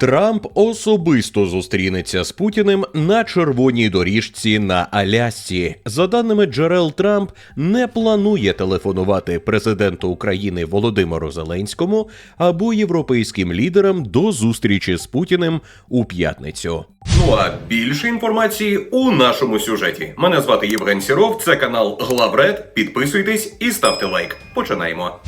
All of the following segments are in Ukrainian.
Трамп особисто зустрінеться з Путіним на червоній доріжці на Алясці. За даними джерел, Трамп не планує телефонувати президенту України Володимиру Зеленському або європейським лідерам до зустрічі з Путіним у п'ятницю. Ну а більше інформації у нашому сюжеті. Мене звати Євген Сіров. Це канал Главред. Підписуйтесь і ставте лайк. Починаємо.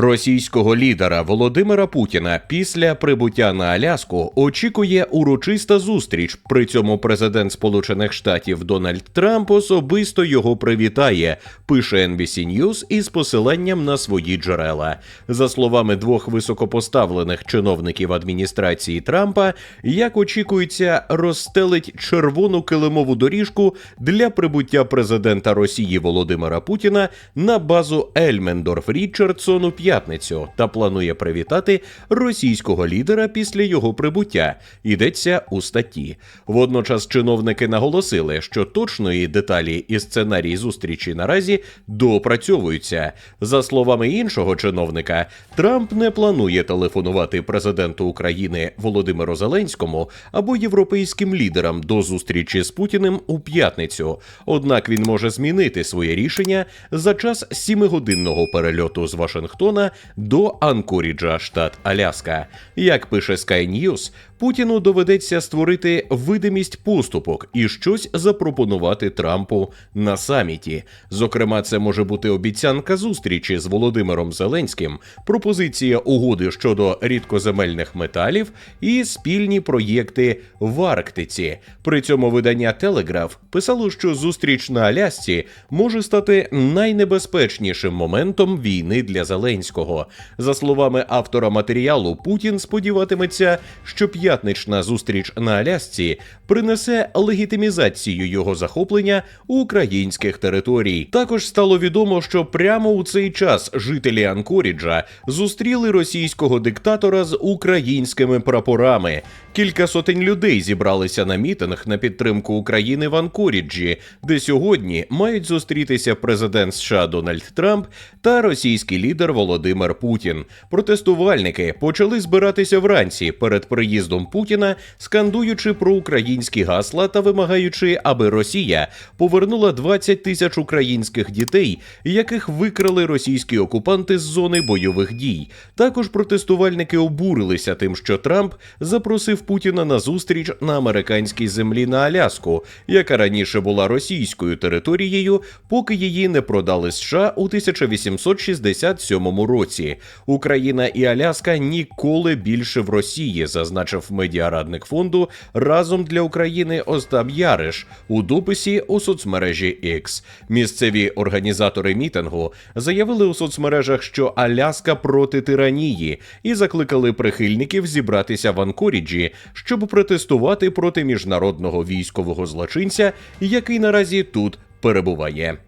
Російського лідера Володимира Путіна після прибуття на Аляску очікує урочиста зустріч. При цьому президент Сполучених Штатів Дональд Трамп особисто його привітає. Пише NBC News із посиланням на свої джерела. За словами двох високопоставлених чиновників адміністрації Трампа, як очікується, розстелить червону килимову доріжку для прибуття президента Росії Володимира Путіна на базу Ельмендорф Річардсон у п'ятницю та планує привітати російського лідера після його прибуття. Йдеться у статті. Водночас чиновники наголосили, що точної деталі і сценарій зустрічі наразі допрацьовуються. За словами іншого чиновника, Трамп не планує телефонувати президенту України Володимиру Зеленському або європейським лідерам до зустрічі з Путіним у п'ятницю. Однак він може змінити своє рішення за час сімигодинного перельоту з Вашингтона до Анкоріджа, штат Аляска. Як пише Sky News, Путіну доведеться створити видимість поступок і щось запропонувати Трампу на саміті. Зокрема, це може бути обіцянка зустрічі з Володимиром Зеленським, пропозиція угоди щодо рідкоземельних металів і спільні проєкти в Арктиці. При цьому видання Телеграф писало, що зустріч на Алясці може стати найнебезпечнішим моментом війни для Зеленського. За словами автора матеріалу, Путін сподіватиметься, що п'ятнична зустріч на Алясці принесе легітимізацію його захоплення українських територій. Також стало відомо, що прямо у цей час жителі Анкоріджа зустріли російського диктатора з українськими прапорами. Кілька сотень людей зібралися на мітинг на підтримку України в Анкоріджі, де сьогодні мають зустрітися президент США Дональд Трамп та російський лідер Володимир Путін. Протестувальники почали збиратися вранці перед приїздом Путіна, скандуючи про українські гасла та вимагаючи, аби Росія повернула 20 тисяч українських дітей, яких викрали російські окупанти з зони бойових дій. Також протестувальники обурилися тим, що Трамп запросив Путіна на зустріч на американській землі на Аляску, яка раніше була російською територією, поки її не продали США у 1867 році. Україна і Аляска ніколи більше в Росії, зазначив медіарадник фонду разом для України Остап Яриш у дописі у соцмережі X. Місцеві організатори мітингу заявили у соцмережах, що Аляска проти тиранії, і закликали прихильників зібратися в Анкоріджі, щоб протестувати проти міжнародного військового злочинця, який наразі тут перебуває.